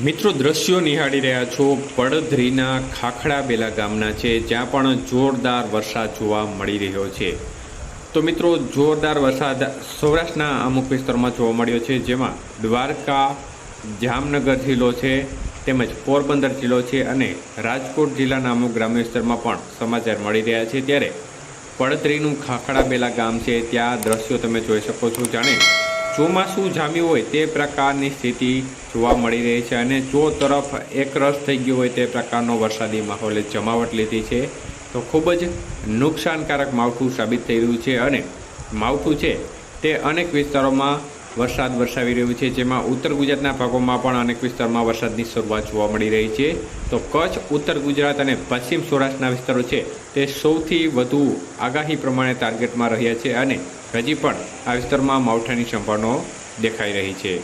મિત્રો, દ્રશ્યો નિહાળી રહ્યા છો પડધરીના ખાખડા બેલા ગામના છે, જ્યાં પણ જોરદાર વરસાદ જોવા મળી રહ્યો છે. તો મિત્રો, જોરદાર વરસાદ સૌરાષ્ટ્રના અમુક વિસ્તારોમાં જોવા મળ્યો છે, જેમાં દ્વારકા, જામનગર જિલ્લો છે, તેમજ પોરબંદર જિલ્લો છે અને રાજકોટ જિલ્લાના અમુક ગ્રામ્ય વિસ્તારમાં પણ સમાચાર મળી રહ્યા છે. ત્યારે પડધરીનું ખાખડા બેલા ગામ છે, ત્યાં દ્રશ્યો તમે જોઈ શકો છો. જાણે ચોમાસું જામ્યું હોય તે પ્રકારની સ્થિતિ જોવા મળી રહી છે અને ચો તરફ એકરસ થઈ ગયો હોય તે પ્રકારનો વરસાદી માહોલે જમાવટ લીધી છે, તો ખૂબ જ નુકસાનકારક માવઠું સાબિત થઈ રહ્યું છે અને માવઠું છે તે અનેક વિસ્તારોમાં વરસાદ વરસાવી રહ્યું છે, જેમાં ઉત્તર ગુજરાતના ભાગોમાં પણ અનેક વિસ્તારમાં વરસાદની શરૂઆત જોવા મળી રહી છે. તો કચ્છ, ઉત્તર ગુજરાત અને પશ્ચિમ સૌરાષ્ટ્રના વિસ્તારો છે, તે સૌથી વધુ આગાહી પ્રમાણે ટાર્ગેટમાં રહ્યા છે અને હજી પણ આ વિસ્તારમાં માવઠાની સંભાવનાઓ દેખાઈ રહી છે.